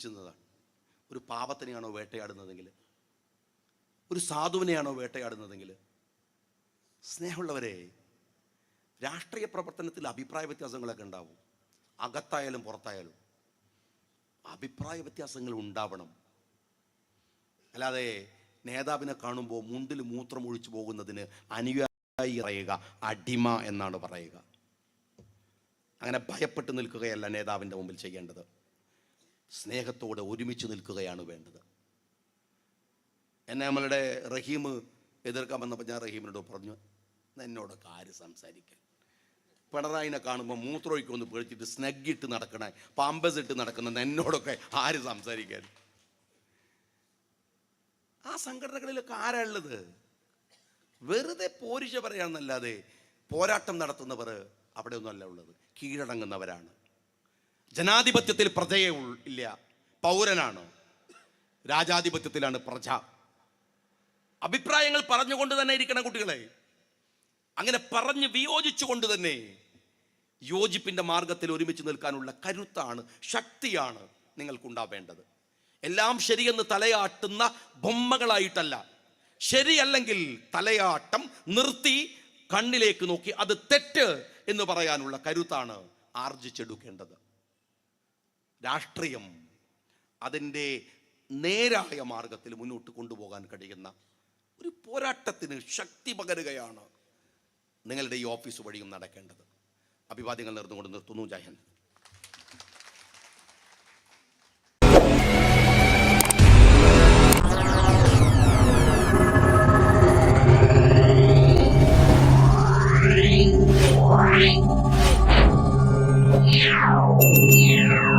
ചിന്തിച്ചതാണ് ഒരു പാപത്തിനെയാണോ വേട്ടയാടുന്നതെങ്കിൽ? ഒരു സാധുവിനെയാണോ വേട്ടയാടുന്നതെങ്കിൽ? സ്നേഹമുള്ളവരെ രാഷ്ട്രീയ പ്രവർത്തനത്തിൽ അഭിപ്രായ വ്യത്യാസങ്ങളൊക്കെ ഉണ്ടാവും. അകത്തായാലും പുറത്തായാലും അഭിപ്രായ വ്യത്യാസങ്ങൾ ഉണ്ടാവണം. അല്ലാതെ നേതാവിനെ കാണുമ്പോൾ മുണ്ടിൽ മൂത്രം ഒഴിച്ചു പോകുന്നതിന് അനുയായി പറയുക അടിമ എന്നാണ് പറയുക. അങ്ങനെ ഭയപ്പെട്ട് നിൽക്കുകയല്ല നേതാവിന്റെ മുമ്പിൽ ചെയ്യേണ്ടത്. സ്നേഹത്തോടെ ഒരുമിച്ച് നിൽക്കുകയാണ് വേണ്ടത്. എന്നെ നമ്മളുടെ റഹീം എതിർക്കാൻ വന്നപ്പോൾ ഞാൻ റഹീമിനോട് പറഞ്ഞു എന്നോട് ആര് സംസാരിക്കാൻ? പിണറായിനെ കാണുമ്പോൾ മൂത്രമൊഴിക്കൊന്ന് പേടിച്ചിട്ട് സ്നഗ്ഗിട്ട് നടക്കണ പാമ്പസ് ഇട്ട് നടക്കുന്ന എന്നോടൊക്കെ ആര് സംസാരിക്കാൻ? ആ സംഘടനകളിലൊക്കെ ആരാ ഉള്ളത്? വെറുതെ പോരിശ പറയാന്നല്ലാതെ പോരാട്ടം നടത്തുന്നവർ അവിടെ ഒന്നും അല്ല ഉള്ളത്. കീഴടങ്ങുന്നവരാണ്. ജനാധിപത്യത്തിൽ പ്രജയെ ഇല്ല. പൗരനാണ്. രാജാധിപത്യത്തിലാണ് പ്രജ. അഭിപ്രായങ്ങൾ പറഞ്ഞുകൊണ്ട് തന്നെ ഇരിക്കണം കുട്ടികളെ. അങ്ങനെ പറഞ്ഞ് വിയോജിച്ചുകൊണ്ട് തന്നെ യോജിപ്പിന്റെ മാർഗത്തിൽ ഒരുമിച്ച് നിൽക്കാനുള്ള കരുത്താണ് ശക്തിയാണ് നിങ്ങൾക്കുണ്ടാവേണ്ടത്. എല്ലാം ശരിയെന്ന് തലയാട്ടുന്ന ബൊമ്മകളായിട്ടല്ല. ശരിയല്ലെങ്കിൽ തലയാട്ടം നിർത്തി കണ്ണിലേക്ക് നോക്കി അത് തെറ്റ് എന്ന് പറയാനുള്ള കരുത്താണ് ആർജിച്ചെടുക്കേണ്ടത്. രാഷ്ട്രീയം അതിന്റെ നേരായ മാർഗത്തിൽ മുന്നോട്ട് കൊണ്ടുപോകാൻ കഴിയുന്ന ഒരു പോരാട്ടത്തിന് ശക്തി പകരുകയാണ് നിങ്ങളുടെ ഈ ഓഫീസ് വഴിയും നടക്കേണ്ടത്. അഭിവാദ്യങ്ങൾ നേർന്നുകൊണ്ട് നിർത്തുന്നു. ജയൻ Yeah.